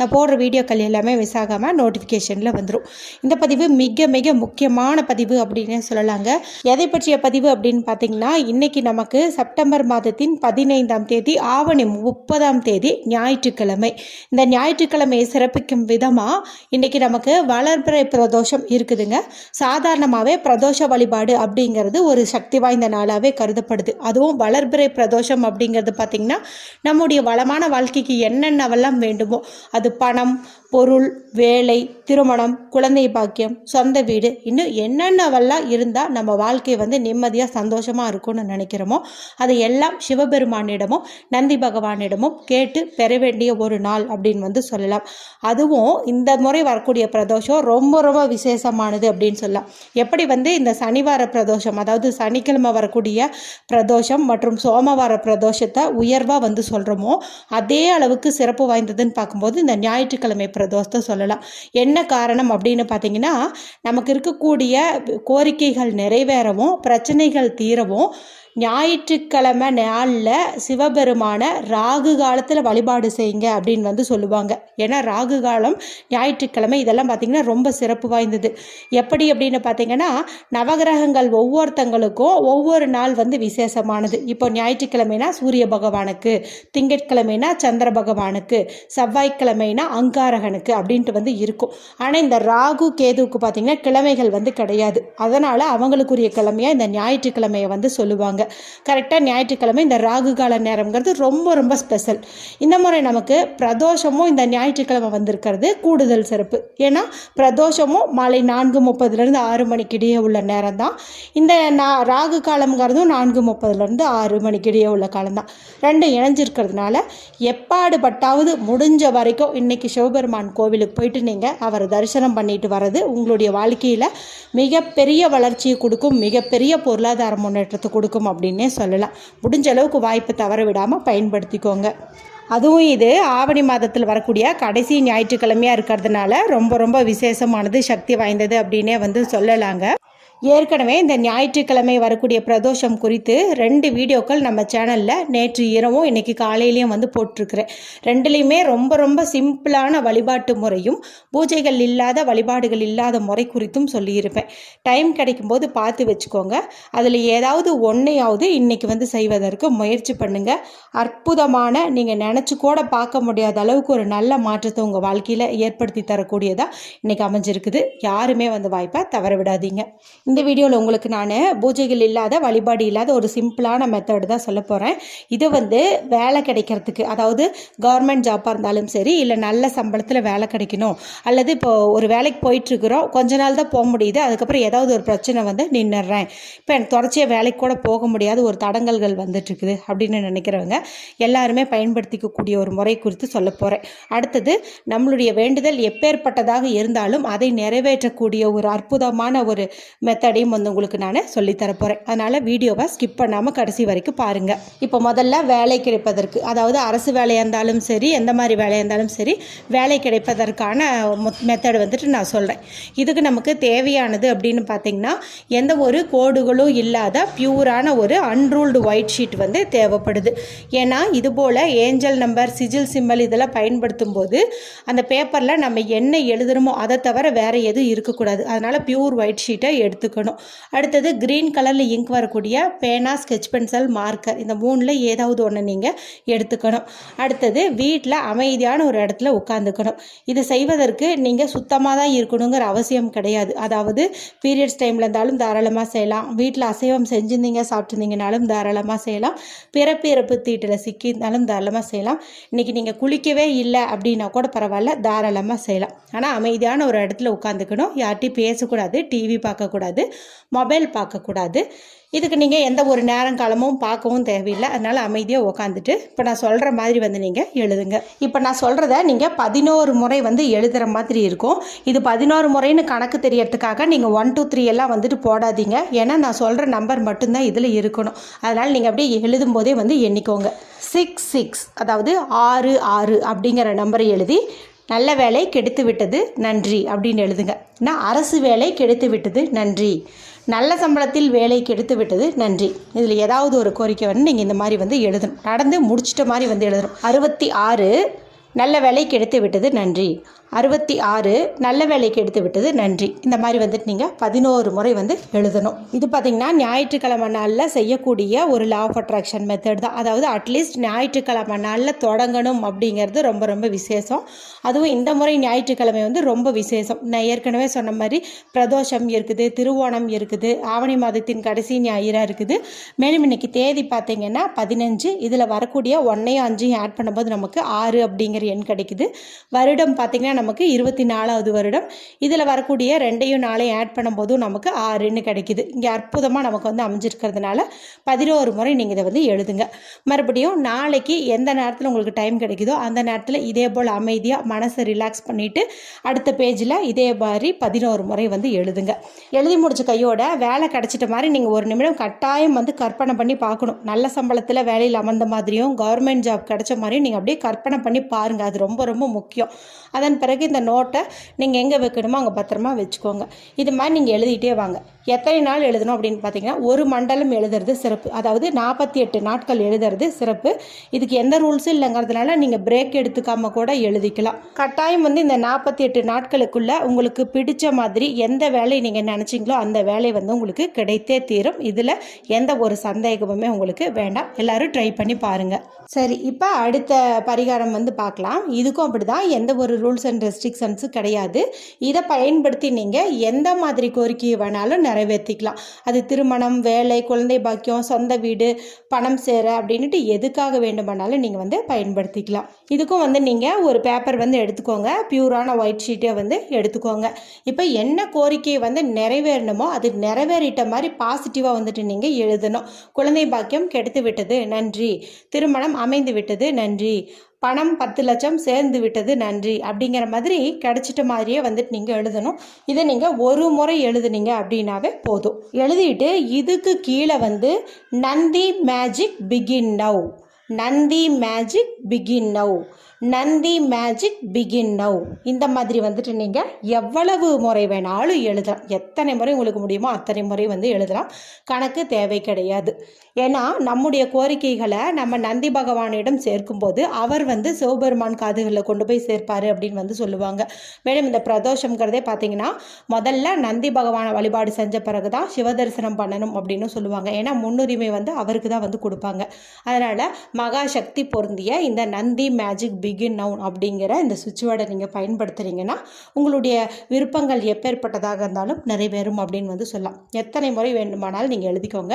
நான் போடுற வீடியோக்கள் எல்லாமே மிஸ் ஆகாமல் நோட்டிஃபிகேஷனில் வந்துடும் இந்த பதிவு மிக மிக முக்கியமான பதிவு அப்படின்னு சொல்லலாங்க. எதை பற்றிய பதிவு அப்படின்னு பார்த்தீங்கன்னா இன்றைக்கி நமக்கு செப்டம்பர் மாதத்தின் பதினைந்தாம் தேதி ஆவணி முப்பதாம் தேதி ஞாயிற்றுக்கிழமை. இந்த ஞாயிற்றுக்கிழமையை சிறப்பிக்கும் விதமாக இன்றைக்கி நமக்கு வளர்பிறை பிரதோஷம் இருக்குதுங்க. சாதாரணமாகவே பிரதோஷ வழிபாடு அப்படிங்கிறது ஒரு சக்தி வாய்ந்த நாளாகவே கருதப்படுது. அதுவும் வளர்பிறை பிரதோஷம் அப்படிங்கிறது பார்த்திங்கன்னா நம்முடைய வளமான வாழ்க்கைக்கு என்னென்னவெல்லாம் வேண்டுமோ அது பணம் பொருள் வேலை திருமணம் குழந்தை பாக்கியம் சொந்த வீடு. இன்னும் என்னென்னவெல்லாம் இருந்தால் நம்ம வாழ்க்கை வந்து நிம்மதியாக சந்தோஷமாக இருக்கும்னு நினைக்கிறோமோ அதை எல்லாம் சிவபெருமானிடமும் நந்தி பகவானிடமும் கேட்டு பெற வேண்டிய ஒரு நாள் அப்படின்னு வந்து சொல்லலாம். அதுவும் இந்த முறை வரக்கூடிய பிரதோஷம் ரொம்ப ரொம்ப விசேஷமானது அப்படின்னு சொல்லலாம். எப்படி வந்து இந்த சனிவார பிரதோஷம் அதாவது சனிக்கிழமை வரக்கூடிய பிரதோஷம் மற்றும் சோமவார பிரதோஷத்தை உயர்வாக வந்து சொல்கிறோமோ அதே அளவுக்கு சிறப்பு வாய்ந்ததுன்னு பார்க்கும்போது இந்த ஞாயிற்றுக்கிழமை பிரதோஷத்தை சொல்லலாம். என்ன காரணம் அப்படின்னு பார்த்தீங்கன்னா நமக்கு இருக்கக்கூடிய கோரிக்கைகள் நிறைவேறவும் பிரச்சனைகள் தீரவும் ஞாயிற்றுக்கிழமை நாளில் சிவபெருமான ராகு காலத்தில் வழிபாடு செய்யுங்க அப்படின்னு வந்து சொல்லுவாங்க. ஏன்னா ராகு காலம் ஞாயிற்றுக்கிழமை இதெல்லாம் பார்த்திங்கன்னா ரொம்ப சிறப்பு வாய்ந்தது. எப்படி அப்படின்னு பார்த்தீங்கன்னா நவகிரகங்கள் ஒவ்வொருத்தங்களுக்கும் ஒவ்வொரு நாள் வந்து விசேஷமானது. இப்போ ஞாயிற்றுக்கிழமைனா சூரிய பகவானுக்கு திங்கட்கிழமைனா சந்திர பகவானுக்கு செவ்வாய்க்கிழமைனா அங்காரகனுக்கு அப்படின்ட்டு வந்து இருக்கும். ஆனால் இந்த ராகு கேதுவுக்கு பார்த்திங்கன்னா கிழமைகள் வந்து கிடையாது. அதனால் அவங்களுக்குரிய கிழமையாக இந்த ஞாயிற்றுக்கிழமையை வந்து சொல்லுவாங்க. கரெக்டாக ஞாயிற்றுக்கிழமை இந்த ராகு கால நேரம்ங்கிறது ரொம்ப ரொம்ப ஸ்பெஷல் இந்த முறை நமக்கு பிரதோஷமும் இந்த ஞாயிற்றுக்கிழமை வந்திருக்கிறது கூடுதல் சிறப்பு. ஏன்னா பிரதோஷமும் மாலை நான்கு முப்பதுலேருந்து ஆறு மணிக்கு இடையே உள்ள நேரம் தான் இந்த நா ராகு காலம்ங்கிறதும் நான்கு முப்பதுலேருந்து ஆறு மணிக்கு இடையே உள்ள காலம் தான் ரெண்டும் இணைஞ்சிருக்கிறதுனால எப்பாடுபட்டாவது முடிஞ்ச வரைக்கும் இன்றைக்கி சிவபெருமான் கோவிலுக்கு போயிட்டு நீங்கள் அவரை தரிசனம் பண்ணிட்டு வர்றது உங்களுடைய வாழ்க்கையில் மிகப்பெரிய வளர்ச்சியை கொடுக்கும் மிகப்பெரிய பொருளாதார முன்னேற்றத்தை கொடுக்கும் அப்படின்னே சொல்லலாம். முடிஞ்ச அளவுக்கு வாய்ப்பை தவற விடாமல் பயன்படுத்திக்கோங்க. அதுவும் இது ஆவணி மாதத்தில் வரக்கூடிய கடைசி ஞாயிற்றுக்கிழமையாக இருக்கிறதுனால ரொம்ப ரொம்ப விசேஷமானது சக்தி வாய்ந்தது அப்படின்னே வந்து சொல்லலாங்க. ஏற்கனவே இந்த ஞாயிற்றுக்கிழமை வரக்கூடிய பிரதோஷம் குறித்து ரெண்டு வீடியோக்கள் நம்ம சேனலில் நேற்று இரவும் இன்றைக்கி காலையிலையும் வந்து போட்டிருக்கிறேன். ரெண்டுலேயுமே ரொம்ப ரொம்ப சிம்பிளான வழிபாட்டு முறையும் பூஜைகள் இல்லாத வழிபாடுகள் இல்லாத முறை குறித்தும் சொல்லியிருப்பேன். டைம் கிடைக்கும்போது பார்த்து வச்சுக்கோங்க. அதில் ஏதாவது ஒன்றையாவது இன்றைக்கி வந்து செய்வதற்கு முயற்சி பண்ணுங்கள் அற்புதமான நீங்கள் நினச்சி கூட பார்க்க முடியாத அளவுக்கு ஒரு நல்ல மாற்றத்தை உங்கள் வாழ்க்கையில் ஏற்படுத்தி தரக்கூடியதாக இன்றைக்கி அமைஞ்சிருக்குது. யாருமே வந்து வாய்ப்பை தவற விடாதீங்க. இந்த வீடியோவில் உங்களுக்கு நான் பூஜைகள் இல்லாத வழிபாடு இல்லாத ஒரு சிம்பிளான மெத்தடு தான் சொல்ல போகிறேன் இது வந்து வேலை கிடைக்கிறதுக்கு அதாவது கவர்மெண்ட் ஜாப்பாக இருந்தாலும் சரி இல்லை நல்ல சம்பளத்தில் வேலை கிடைக்கணும் அல்லது இப்போ ஒரு வேலைக்கு போயிட்டுருக்குறோம் கொஞ்ச நாள் தான் போக முடியுது அதுக்கப்புறம் ஏதாவது ஒரு பிரச்சனை வந்து நின்றுடுறேன் இப்போ எனக்கு தொடர்ச்சியாக வேலைக்கு கூட போக முடியாத ஒரு தடங்கல்கள் வந்துட்டுருக்குது அப்படின்னு நினைக்கிறவங்க எல்லாருமே பயன்படுத்திக்கக்கூடிய ஒரு முறை குறித்து சொல்ல போகிறேன் அடுத்தது நம்மளுடைய வேண்டுதல் எப்பேற்பட்டதாக இருந்தாலும் அதை நிறைவேற்றக்கூடிய ஒரு அற்புதமான ஒரு மெத்தடையும் வந்து உங்களுக்கு நான் சொல்லித்தர போகிறேன் அதனால் வீடியோவை ஸ்கிப் பண்ணாமல் கடைசி வரைக்கும் பாருங்கள் இப்போ முதல்ல வேலை கிடைப்பதற்கு அதாவது அரசு வேலையாக இருந்தாலும் சரி எந்த மாதிரி வேலையாக இருந்தாலும் சரி வேலை கிடைப்பதற்கான மெத்தடு வந்துட்டு நான் சொல்கிறேன் இதுக்கு நமக்கு தேவையானது அப்படின்னு பார்த்தீங்கன்னா எந்த ஒரு கோடுகளும் இல்லாத பியூரான ஒரு அன்ரூல்டு ஒயிட் ஷீட் வந்து தேவைப்படுது. ஏன்னா இது போல் ஏஞ்சல் நம்பர் சிஜில் சிம்பல் இதெல்லாம் பயன்படுத்தும் போது அந்த பேப்பரில் நம்ம என்ன எழுதுகிறோமோ அதை தவிர வேறு எதுவும் இருக்கக்கூடாது. அதனால் பியூர் ஒயிட் ஷீட்டை எடுத்துக்கணும். அடுத்தது க்ரீன் கலரில் இங்க் வரக்கூடிய பேனா ஸ்கெச் பென்சில் மார்க்கர் இந்த மூணில் ஏதாவது ஒன்று நீங்கள் எடுத்துக்கணும். அடுத்தது வீட்டில் அமைதியான ஒரு இடத்துல உட்காந்துக்கணும் இது செய்வதற்கு நீங்கள் சுத்தமாக தான் இருக்கணுங்கிற அவசியம் கிடையாது. அதாவது பீரியட்ஸ் டைமில் இருந்தாலும் தாராளமாக செய்யலாம். வீட்டில் அசைவம் செஞ்சுருந்தீங்க சாப்பிட்ருந்தீங்கனாலும் தாராளமாக செய்யலாம். பிறப்பு இறப்பு தீட்டில் சிக்கியிருந்தாலும் தாராளமாக செய்யலாம். இன்றைக்கி நீங்கள் குளிக்கவே இல்லை அப்படின்னா கூட பரவாயில்ல தாராளமாக செய்யலாம். ஆனால் அமைதியான ஒரு இடத்துல உட்காந்துக்கணும் யார்கிட்டையும் பேசக்கூடாது டிவி பார்க்கக்கூடாது. மொபைல் பார்க்கக்கூடாது. இதுக்கு நீங்கள் எந்த ஒரு நேரம் காலமும் பார்க்கவும் தேவையில்லை. அதனால் அமைதியாக உக்காந்துட்டு இப்போ நான் சொல்கிற மாதிரி வந்து நீங்கள் எழுதுங்க. இப்போ நான் சொல்கிறத நீங்கள் பதினோரு முறை வந்து எழுதுகிற மாதிரி இருக்கும். இது பதினோரு முறைன்னு கணக்கு தெரியறதுக்காக நீங்கள் ஒன் டூ த்ரீ எல்லாம் வந்துட்டு போடாதீங்க. ஏன்னா நான் சொல்கிற நம்பர் மட்டும்தான் இதில் இருக்கணும். அதனால் நீங்கள் அப்படியே எழுதும் போதே வந்து எண்ணிக்கோங்க. சிக்ஸ் சிக்ஸ் அதாவது ஆறு ஆறு அப்படிங்கிற நம்பரை எழுதி நல்ல வேலை கெடுத்து விட்டது நன்றி அப்படின்னு எழுதுங்க. நான் அரசு வேலை கெடுத்து விட்டது நன்றி. நல்ல சம்பளத்தில் வேலை கெடுத்து விட்டது நன்றி. இதில் ஏதாவது ஒரு கோரிக்கை வந்து நீங்கள் இந்த மாதிரி வந்து எழுதணும். நடந்து முடிச்சிட்ட மாதிரி வந்து எழுதணும். அறுபத்தி ஆறு நல்ல வேலை கெடுத்து விட்டது நன்றி. அறுபத்தி ஆறு நல்ல வேலைக்கு எடுத்து விட்டது நன்றி. இந்த மாதிரி வந்துட்டு நீங்கள் பதினோரு முறை வந்து எழுதணும். இது பார்த்திங்கன்னா ஞாயிற்றுக்கிழமை நாளில் செய்யக்கூடிய ஒரு லா ஆஃப் அட்ராக்ஷன் மெத்தட் தான். அதாவது அட்லீஸ்ட் ஞாயிற்றுக்கிழமை நாளில் தொடங்கணும் அப்படிங்கிறது ரொம்ப ரொம்ப விசேஷம். அதுவும் இந்த முறை ஞாயிற்றுக்கிழமை வந்து ரொம்ப விசேஷம். நான் ஏற்கனவே சொன்ன மாதிரி பிரதோஷம் இருக்குது திருவோணம் இருக்குது ஆவணி மாதத்தின் கடைசி ஞாயிறாக இருக்குது. மேலும் இன்னைக்கு தேதி பார்த்தீங்கன்னா பதினஞ்சு. இதில் வரக்கூடிய ஒன்றையும் அஞ்சையும் ஆட் பண்ணும்போது நமக்கு ஆறு அப்படிங்கிற எண் கிடைக்குது. வருடம் பார்த்திங்கன்னா நமக்கு இருபத்தி நாலாவது வருடம். இதில் வரக்கூடிய ரெண்டையும் நாளையும் ஆட் பண்ணும்போதும் நமக்கு ஆறுன்னு கிடைக்குது. இங்கே அற்புதமாக நமக்கு வந்து அமைஞ்சிருக்கிறதுனால பதினோரு முறை நீங்கள் இதை வந்து எழுதுங்க. மறுபடியும் நாளைக்கு எந்த நேரத்தில் உங்களுக்கு டைம் கிடைக்குதோ அந்த நேரத்தில் இதே போல் அமைதியாக மனசை ரிலாக்ஸ் பண்ணிவிட்டு அடுத்த பேஜில் இதே மாதிரி பதினோரு முறை வந்து எழுதுங்க. எழுதி முடிச்ச கையோட வேலை கிடச்சிட்ட மாதிரி நீங்கள் ஒரு நிமிடம் கட்டாயம் வந்து கற்பனை பண்ணி பார்க்கணும். நல்ல சம்பளத்தில் வேலையில் அமர்ந்த மாதிரியும் கவர்மெண்ட் ஜாப் கிடைச்ச மாதிரியும் நீங்கள் அப்படியே கற்பனை பண்ணி பாருங்கள் அது ரொம்ப ரொம்ப முக்கியம். அதன் பிறகு இந்த நோட்டை நீங்கள் எங்கே வைக்கணுமோ அங்கே பத்திரமா வச்சுக்கோங்க. இது மாதிரி நீங்கள் எழுதிட்டே வாங்க. எத்தனை நாள் எழுதணும் அப்படின்னு பார்த்தீங்கன்னா ஒரு மண்டலம் எழுதுறது சிறப்பு. அதாவது நாற்பத்தி எட்டு நாட்கள் எழுதுறது சிறப்பு. இதுக்கு எந்த ரூல்ஸும் இல்லைங்கிறதுனால நீங்கள் பிரேக் எடுத்துக்காம கூட எழுதிக்கலாம். கட்டாயம் வந்து இந்த நாற்பத்தி எட்டு நாட்களுக்குள்ளே உங்களுக்கு பிடிச்ச மாதிரி எந்த வேலையை நீங்கள் நினச்சிங்களோ அந்த வேலை வந்து உங்களுக்கு கிடைத்தே தீரும். இதில் எந்த ஒரு சந்தேகமுமே உங்களுக்கு வேண்டாம். எல்லோரும் ட்ரை பண்ணி பாருங்கள் சரி இப்போ அடுத்த பரிகாரம் வந்து பார்க்கலாம். இதுக்கும் அப்படி தான் எந்த ஒரு ரூல்ஸ் அண்ட் ரெஸ்ட்ரிக்ஷன்ஸும் கிடையாது. இதை பயன்படுத்தி நீங்கள் எந்த மாதிரி கோரிக்கையை வேணாலும் நிறைவேற்றிக்கலாம். அது திருமணம் வேலை குழந்தை பாக்கியம் சொந்த வீடு பணம் சேர அப்படின்ட்டு எதுக்காக வேண்டுமானாலும் நீங்கள் வந்து பயன்படுத்திக்கலாம். இதுக்கும் வந்து நீங்கள் ஒரு பேப்பர் வந்து எடுத்துக்கோங்க. பியூரான ஒயிட் ஷீட்டை வந்து எடுத்துக்கோங்க. இப்போ என்ன கோரிக்கையை வந்து நிறைவேறணுமோ அது நிறைவேறிட்ட மாதிரி பாசிட்டிவாக வந்துட்டு நீங்கள் எழுதணும். குழந்தை பாக்கியம் கெடுத்து விட்டது நன்றி. திருமணம் அமைந்து விட்டது நன்றி. பணம் பத்து லட்சம் சேர்ந்து விட்டது நன்றி. அப்படிங்கிற மாதிரி கிடச்சிட்ட மாதிரியே வந்துட்டு நீங்கள் எழுதணும். இதை நீங்கள் ஒரு முறை எழுதுனீங்க அப்படின்னாவே போதும். எழுதிட்டு இதுக்கு கீழே வந்து Nandi magic begin now Nandi magic begin now Nandi magic begin now இந்த மாதிரி வந்துட்டு நீங்கள் எவ்வளவு முறை வேணாலும் எழுதலாம். எத்தனை முறை உங்களுக்கு முடியுமோ அத்தனை முறை வந்து எழுதலாம். கணக்கு தேவை கிடையாது. ஏன்னா நம்முடைய கோரிக்கைகளை நம்ம நந்தி பகவானிடம் சேர்க்கும்போது அவர் வந்து சிவபெருமான் காதுகளில் கொண்டு போய் சேர்ப்பார் அப்படின்னு வந்து சொல்லுவாங்க. மேலும் இந்த பிரதோஷங்கிறதே பார்த்தீங்கன்னா முதல்ல நந்தி பகவானை வழிபாடு செஞ்ச பிறகு தான் சிவதரிசனம் பண்ணணும் அப்படின்னு சொல்லுவாங்க. ஏன்னா முன்னுரிமை வந்து அவருக்கு தான் வந்து கொடுப்பாங்க. அதனால் மகா சக்தி பொருந்திய இந்த நந்தி மேஜிக் பி பிகின் நவுன் அப்படிங்கிற இந்த சுவிட்ச் வேர்டை நீங்கள் பயன்படுத்துகிறீங்கன்னா உங்களுடைய விருப்பங்கள் எப்பேற்பட்டதாக இருந்தாலும் நிறைவேறும் அப்படின்னு வந்து சொல்லலாம். எத்தனை முறை வேண்டுமானாலும் நீங்கள் எழுதிக்கோங்க.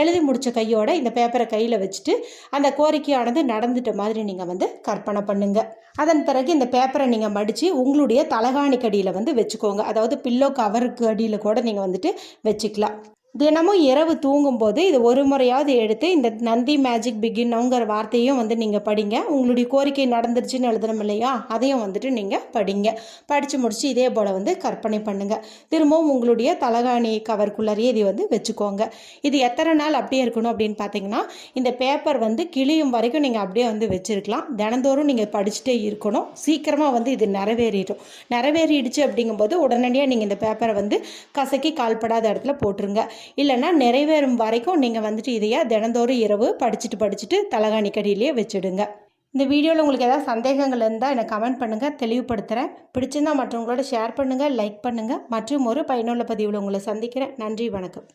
எழுதி முடித்த கையோட இந்த பேப்பரை கையில் வச்சுட்டு அந்த கோரிக்கையானது நடந்துட்ட மாதிரி நீங்கள் வந்து கற்பனை பண்ணுங்கள் அதன் பிறகு இந்த பேப்பரை நீங்கள் மடித்து உங்களுடைய தலகாணிக்கு அடியில் வந்து வச்சுக்கோங்க. அதாவது பில்லோ கவருக்கு அடியில் கூட நீங்கள் வந்துட்டு வச்சுக்கலாம். தினமும் இரவு தூங்கும்போது இது ஒரு முறையாவது எடுத்து இந்த நந்தி மேஜிக் பிகின்னுங்கிற வார்த்தையும் வந்து நீங்கள் படிங்க. உங்களுடைய கோரிக்கை நடந்துருச்சுன்னு எழுதணும் இல்லையா? அதையும் வந்துட்டு நீங்கள் படிங்க. படித்து முடிச்சு இதே போல் வந்து கற்பனை பண்ணுங்கள் திரும்பவும் உங்களுடைய தலகாணி கவர்க்குள்ளரையே இதை வந்து வச்சுக்கோங்க. இது எத்தனை நாள் அப்படியே இருக்கணும் அப்படின்னு பார்த்தீங்கன்னா இந்த பேப்பர் வந்து கிளியும் வரைக்கும் நீங்கள் அப்படியே வந்து வச்சுருக்கலாம். தினந்தோறும் நீங்கள் படிச்சுட்டே இருக்கணும். சீக்கிரமாக வந்து இது நிறைவேறிடும். நிறைவேறிடுச்சு அப்படிங்கும்போது உடனடியாக நீங்கள் இந்த பேப்பரை வந்து கசக்கி கால்படாத இடத்துல போட்டுருங்க. இல்லைன்னா நிறைவேறும் வரைக்கும் நீங்கள் வந்துட்டு இதையே தினந்தோறும் இரவு படிச்சுட்டு படிச்சுட்டு தலகாணிக்கடியிலேயே வச்சுடுங்க. இந்த வீடியோவில் உங்களுக்கு ஏதாவது சந்தேகங்கள் இருந்தால் எனக்கு கமெண்ட் பண்ணுங்கள் தெளிவுபடுத்துகிறேன் பிடிச்சிருந்தால் மற்றவங்களோட ஷேர் பண்ணுங்கள் லைக் பண்ணுங்கள் மற்றும் ஒரு பயனுள்ள பதிவில் உங்களை சந்திக்கிறேன். நன்றி வணக்கம்.